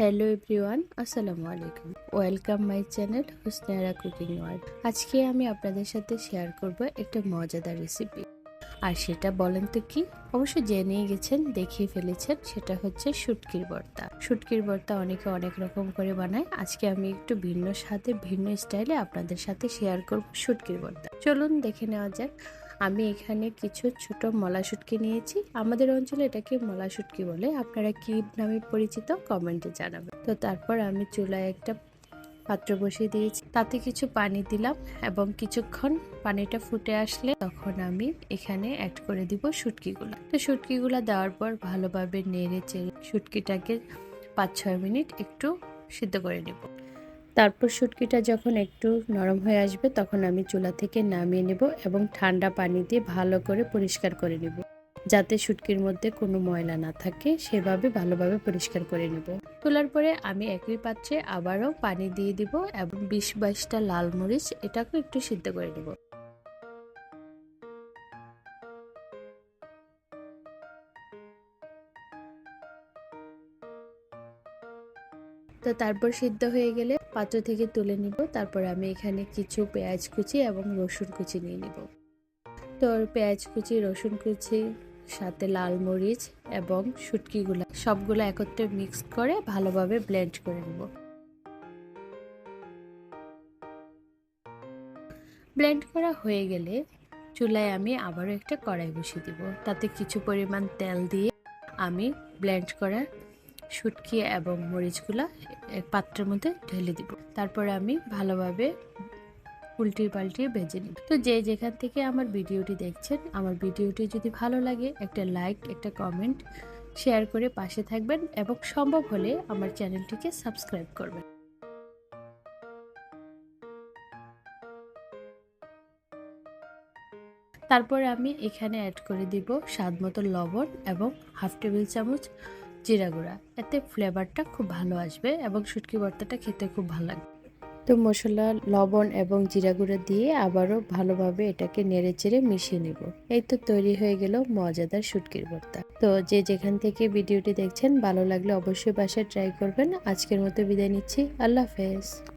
Hello everyone আসসালামু আলাইকুম welcome my channel Husnara cooking world আজকে আমি আপনাদের সাথে শেয়ার করব একটা মজাদার রেসিপি আর সেটা বলেন তো কি? অবশ্য জেনেই গেছেন, দেখিয়ে ফেলেছেন, সেটা হচ্ছে শুটকির ভর্তা। শুটকির ভর্তা অনেকে অনেক রকম করে বানায়। আজকে আমি একটু ভিন্ন স্বাদে, ভিন্ন স্টাইলে আপনাদের সাথে শেয়ার করব শুটকির ভর্তা। চলুন দেখে নেওয়া যাক। আমি এখানে কিছু ছোট মলা শুটকি নিয়েছি। আমাদের অঞ্চলে এটাকে মলা শুটকি বলে। আপনারা কি নামে পরিচিত কমেন্টে জানাবেন। তো তারপর আমি চুলায় একটা পাত্র বসিয়ে দিয়েছি। তাতে কিছু পানি দিলাম এবং কিছুক্ষণ পানিটা ফুটে আসলে তখন আমি এখানে অ্যাড করে দিব শুটকিগুলো। তো শুটকিগুলো দেওয়ার পর ভালোভাবে নেড়ে চেড়ে শুটকিটাকে পাঁচ ছয় মিনিট একটু সিদ্ধ করে নেব। তারপর শুটকিটা যখন একটু নরম হয়ে আসবে, তখন আমি চুলা থেকে নামিয়ে নেব এবং ঠান্ডা পানি দিয়ে ভালো করে পরিষ্কার করে নেব। যাতে শুটকির মধ্যে কোনো ময়লা না থাকে, সেভাবে ভালোভাবে পরিষ্কার করে নেব। তোলার পরে আমি একই পাত্রে আবারও পানি দিয়ে দিব এবং বিশ বাইশটা লাল মরিচ এটাকেও একটু সিদ্ধ করে নেব। তো তারপর সিদ্ধ হয়ে গেলে পাত্র থেকে তুলে নিব। তারপর আমি এখানে কিছু পেঁয়াজ কুচি এবং রসুন কুচি নিয়ে নিব। তো পেঁয়াজ কুচি, রসুন কুচি, সাথে লাল মরিচ এবং শুটকিগুলো সবগুলো একত্রে মিক্স করে ভালোভাবে ব্লেন্ড করে নেব। ব্লেন্ড করা হয়ে গেলে চুলায় আমি আবারও একটা কড়াই বসিয়ে দিব। তাতে কিছু পরিমাণ তেল দিয়ে আমি ব্লেন্ড করা শুটকি এবং মরিচগুলা পাত্রের মধ্যে ঢেলে দিব। তারপরে আমি ভালোভাবে উল্টিয়ে পাল্টিয়ে ভেজে নিব। তো যে যেখান থেকে আমার ভিডিওটি দেখছেন, আমার ভিডিওটি যদি ভালো লাগে, একটা লাইক, একটা কমেন্ট, শেয়ার করে পাশে থাকবেন এবং সম্ভব হলে আমার চ্যানেলটিকে সাবস্ক্রাইব করবেন। তারপরে আমি এখানে অ্যাড করে দিব স্বাদ মতো লবণ এবং হাফ টেবিল চামচ জিরা গুঁড়া। এতে ফ্লেভারটা খুব ভালো আসবে এবং শুটকি ভর্তাটা খেতে খুব ভালো লাগবে। তো মশলা, লবণ এবং জিরা গুঁড়া দিয়ে আবারও ভালোভাবে এটাকে নেড়ে চেড়ে মিশিয়ে নেব। এই তো তৈরি হয়ে গেল মজাদার শুটকির ভর্তা। তো যে যেখান থেকে ভিডিওটি দেখছেন, ভালো লাগলে অবশ্যই বাসায় ট্রাই করবেন। আজকের মতো বিদায় নিচ্ছি। আল্লাহ হাফেজ।